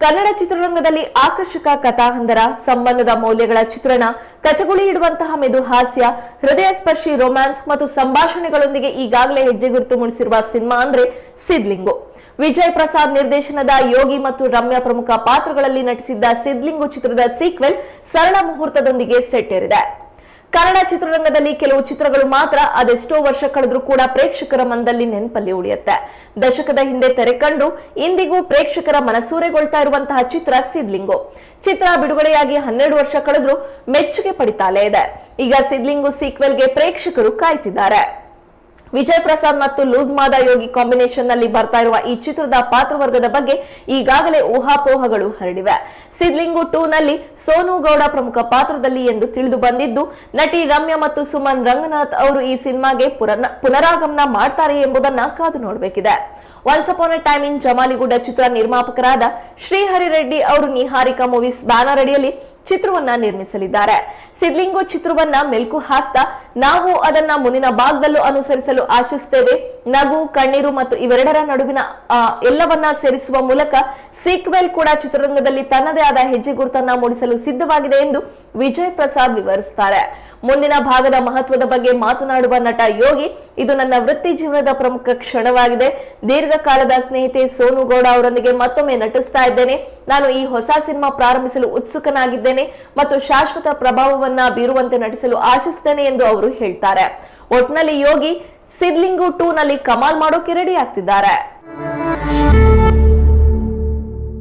ಕನ್ನಡ ಚಿತ್ರರಂಗದಲ್ಲಿ ಆಕರ್ಷಕ ಕಥಾಹಂದರ, ಸಂಬಂಧದ ಮೌಲ್ಯಗಳ ಚಿತ್ರಣ, ಕಚಗುಳಿ ಇಡುವಂತಹ ಮೆದು ಹಾಸ್ಯ, ಹೃದಯ ಸ್ಪರ್ಶಿ ರೊಮ್ಯಾನ್ಸ್ ಮತ್ತು ಸಂಭಾಷಣೆಗಳೊಂದಿಗೆ ಈಗಾಗಲೇ ಹೆಜ್ಜೆ ಗುರುತು ಮೂಡಿಸಿರುವ ಸಿನಿಮಾ ಅಂದ್ರೆ ಸಿದ್ಲಿಂಗು. ವಿಜಯ್ ಪ್ರಸಾದ್ ನಿರ್ದೇಶನದ ಯೋಗಿ ಮತ್ತು ರಮ್ಯಾ ಪ್ರಮುಖ ಪಾತ್ರಗಳಲ್ಲಿ ನಟಿಸಿದ್ದ ಸಿದ್ಲಿಂಗು ಚಿತ್ರದ ಸೀಕ್ವೆಲ್ ಸರಳ ಮುಹೂರ್ತದೊಂದಿಗೆ ಸೆಟ್ ಏರಿದೆ ಕನ್ನಡ ಚಿತ್ರರಂಗದಲ್ಲಿ ಕೆಲವು ಚಿತ್ರಗಳು ಮಾತ್ರ ಅದೆಷ್ಟೋ ವರ್ಷ ಕಳೆದ್ರೂ ಕೂಡ ಪ್ರೇಕ್ಷಕರ ಮನದಲ್ಲಿ ನೆನಪಲ್ಲಿ ಉಳಿಯುತ್ತೆ. ದಶಕದ ಹಿಂದೆ ತೆರೆ ಕಂಡು ಇಂದಿಗೂ ಪ್ರೇಕ್ಷಕರ ಮನಸೂರೆಗೊಳ್ತಾ ಇರುವಂತಹ ಚಿತ್ರ ಸಿದ್ಲಿಂಗು. ಚಿತ್ರ ಬಿಡುಗಡೆಯಾಗಿ ಹನ್ನೆರಡು ವರ್ಷ ಕಳೆದ್ರೂ ಮೆಚ್ಚುಗೆ ಪಡಿತಾಲೇ ಇದೆ. ಈಗ ಸಿದ್ಲಿಂಗು ಸೀಕ್ವೆಲ್ಗೆ ಪ್ರೇಕ್ಷಕರು ಕಾಯ್ತಿದ್ದಾರೆ. ವಿಜಯ್ ಪ್ರಸಾದ್ ಮತ್ತು ಲೂಸ್ ಮಾದ ಯೋಗಿ ಕಾಂಬಿನೇಷನ್ನಲ್ಲಿ ಬರ್ತಾ ಇರುವ ಈ ಚಿತ್ರದ ಪಾತ್ರವರ್ಗದ ಬಗ್ಗೆ ಈಗಾಗಲೇ ಊಹಾಪೋಹಗಳು ಹರಡಿವೆ. ಸಿದ್ಲಿಂಗು ಟೂ ನಲ್ಲಿ ಸೋನು ಗೌಡ ಪ್ರಮುಖ ಪಾತ್ರದಲ್ಲಿ ಎಂದು ತಿಳಿದು ಬಂದಿದ್ದು, ನಟಿ ರಮ್ಯಾ ಮತ್ತು ಸುಮನ್ ರಂಗನಾಥ್ ಅವರು ಈ ಸಿನಿಮಾಗೆ ಪುನರಾಗಮನ ಮಾಡ್ತಾರೆ ಎಂಬುದನ್ನ ಕಾದು ನೋಡಬೇಕಿದೆ. Once upon a time in Jamaligudda ಚಿತ್ರ ನಿರ್ಮಾಪಕರಾದ ಶ್ರೀಹರಿ ರೆಡ್ಡಿ ಅವರು ನಿಹಾರಿಕಾ ಮೂವೀಸ್ ಬ್ಯಾನರ್ ಅಡಿಯಲ್ಲಿ ಚಿತ್ರವನ್ನ ನಿರ್ಮಿಸಲಿದ್ದಾರೆ. ಸಿದ್ಲಿಂಗು ಚಿತ್ರವನ್ನ ಮೆಲುಕು ಹಾಕ್ತಾ ನಾವು ಅದನ್ನ ಮುಂದಿನ ಭಾಗದಲ್ಲೂ ಅನುಸರಿಸಲು ಆಶಿಸುತ್ತೇವೆ ನಗು, ಕಣ್ಣೀರು ಮತ್ತು ಇವೆರಡರ ನಡುವಿನ ಎಲ್ಲವನ್ನ ಸೇರಿಸುವ ಮೂಲಕ ಸೀಕ್ವೆಲ್ ಕೂಡ ಚಿತ್ರರಂಗದಲ್ಲಿ ತನ್ನದೇ ಆದ ಹೆಜ್ಜೆ ಗುರುತನ್ನ ಮೂಡಿಸಲು ಸಿದ್ಧವಾಗಿದೆ ಎಂದು ವಿಜಯ್ ಪ್ರಸಾದ್ ವಿವರಿಸುತ್ತಾರೆ ಮುಂದಿನ ಭಾಗದ ಮಹತ್ವದ ಬಗ್ಗೆ ಮಾತನಾಡುವ ನಟ ಯೋಗಿ, ಇದು ನನ್ನ ವೃತ್ತಿ ಜೀವನದ ಪ್ರಮುಖ ಕ್ಷಣವಾಗಿದೆ. ದೀರ್ಘಕಾಲದ ಸ್ನೇಹಿತೆ ಸೋನು ಗೌಡ ಅವರೊಂದಿಗೆ ಮತ್ತೊಮ್ಮೆ ನಟಿಸ್ತಾ ಇದ್ದೇನೆ. ನಾನು ಈ ಹೊಸ ಸಿನಿಮಾ ಪ್ರಾರಂಭಿಸಲು ಉತ್ಸುಕನಾಗಿದ್ದೇನೆ ಮತ್ತು ಶಾಶ್ವತ ಪ್ರಭಾವವನ್ನ ಬೀರುವಂತೆ ನಟಿಸಲು ಆಶಿಸ್ತೇನೆ ಎಂದು ಅವರು ಹೇಳ್ತಾರೆ. ಒಟ್ನಲ್ಲಿ ಯೋಗಿ, ಸಿದ್ಲಿಂಗು ಟೂ ನಲ್ಲಿ ಕಮಾಲ್ ಮಾಡೋಕೆ ರೆಡಿ ಆಗ್ತಿದ್ದಾರೆ.